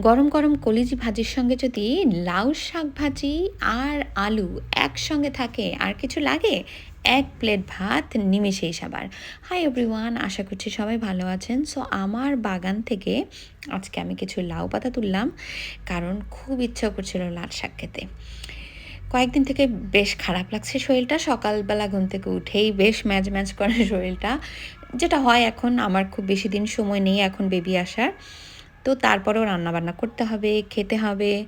গরম গরম কলিজি ভাজির সঙ্গে যদি লাউ শাক ভাজি আর আলু একসঙ্গে থাকে, আর কিছু লাগে? এক প্লেট ভাত নিমেষেই সাবার। হাই এভরিওয়ান আশা করছি সবাই ভালো আছেন। সো আমার বাগান থেকে আজকে আমি কিছু লাউ পাতা তুললাম, কারণ খুব ইচ্ছা করছিল লাল শাক খেতে। কয়েকদিন থেকে বেশ খারাপ লাগছে শরীরটা। সকালবেলা ঘুম থেকে উঠেই বেশ ম্যাচ ম্যাচ করে শরীরটা। যেটা হয় এখন, আমার খুব বেশি দিন সময় নেই এখন বেবি আসার। তো তারপরেও রান্নাবান্না করতে হবে, খেতে হবে,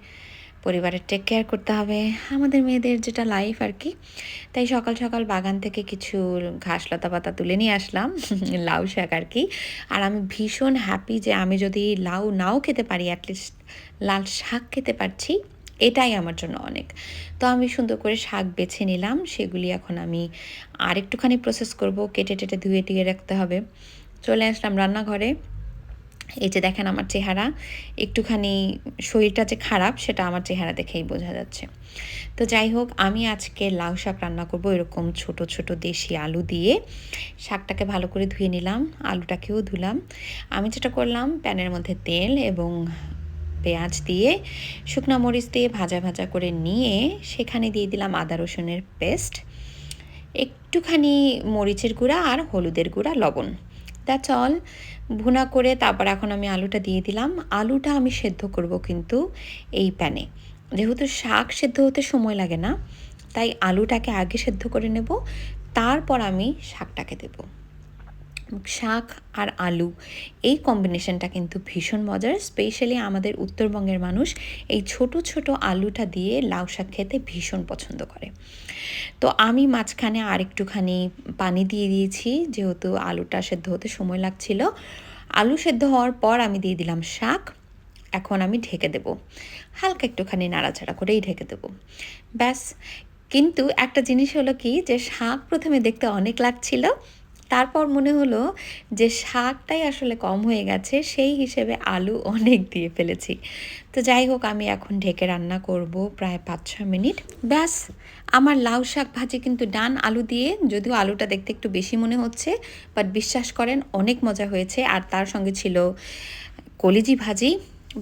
পরিবারের টেক কেয়ার করতে হবে। আমাদের মেয়েদের যেটা লাইফ আর কি, তাই সকাল সকাল বাগান থেকে কিছু ঘাস লতা পাতা তুলে নিয়ে আসলাম, লাউ শাক আর কি। আর আমি ভীষণ হ্যাপি যে আমি যদি লাউ নাও খেতে পারি অ্যাটলিস্ট লাল শাক খেতে পারছি, এটাই আমার জন্য অনেক। তো আমি সুন্দর করে শাক বেছে নিলাম, সেগুলি এখন আমি আর একটুখানি প্রসেস করব, কেটে টেটে ধুয়ে টুয়ে রাখতে হবে। চলে আসলাম রান্নাঘরে। এই যে দেখেন আমার চেহারা, একটুখানি শরীরটা যে খারাপ, সেটা আমার চেহারা দেখেই বোঝা যাচ্ছে। তো যাই হোক, আমি আজকে লাউ শাক রান্না করব এরকম ছোট ছোট দেশি আলু দিয়ে। শাকটাকে ভালো করে ধুয়ে নিলাম, আলুটাকেও ধুলাম। আমি যেটা করলাম, প্যানের মধ্যে তেল এবং পেঁয়াজ দিয়ে শুকনা মরিচ দিয়ে ভাজা ভাজা করে নিয়ে সেখানে দিয়ে দিলাম আদা রসুনের পেস্ট, একটুখানি মরিচের গুঁড়া আর হলুদের গুঁড়া, লবণ। দ্যাটস অল ভুনা করে তারপর এখন আমি আলুটা দিয়ে দিলাম। আলুটা আমি সেদ্ধ করব কিন্তু এই প্যানে। যেহেতু শাক সেদ্ধ হতে সময় লাগে না, তাই আলুটাকে আগে সেদ্ধ করে নেব। তারপর আমি শাকটাকে দেবো। শাক আর আলু। এই কম্বিনেশনটা কিন্তু ভীষণ মজার স্পেশালি আমাদের উত্তরবঙ্গের মানুষ এই ছোট ছোট আলুটা দিয়ে লাউ শাক খেতে ভীষণ পছন্দ করে। তো আমি মাঝখানে আর একটুখানি পানি দিয়ে দিয়েছি, যেহেতু আলুটা সেদ্ধ হতে সময় লাগছিল। আলু সেদ্ধ হওয়ার পর আমি দিয়ে দিলাম শাক। এখন আমি ঢেকে দেব। হালকা একটুখানি নাড়াচাড়া করেই ঢেকে দেব। ব্যাস। কিন্তু একটা জিনিস হলো কি, যে শাক প্রথমে দেখতে অনেক লাগছিল তারপর মনে হলো যে শাকটাই আসলে কম হয়ে গেছে, সেই হিসেবে আলু অনেক দিয়ে ফেলেছি। তো যাই হোক, আমি এখন ঢেকে রান্না করব প্রায় পাঁচ ছ মিনিট। ব্যাস, আমার লাউ শাক ভাজি কিন্তু ডান আলু দিয়ে, যদিও আলুটা দেখতে একটু বেশি মনে হচ্ছে বাট বিশ্বাস করেন, অনেক মজা হয়েছে। আর তার সঙ্গে ছিল কলিজি ভাজি।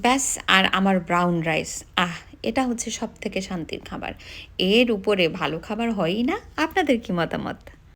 ব্যাস, আর আমার ব্রাউন রাইস আহ, এটা হচ্ছে সব থেকে শান্তির খাবার। এর উপরে ভালো খাবার হয়ই না। আপনাদের কি মতামত?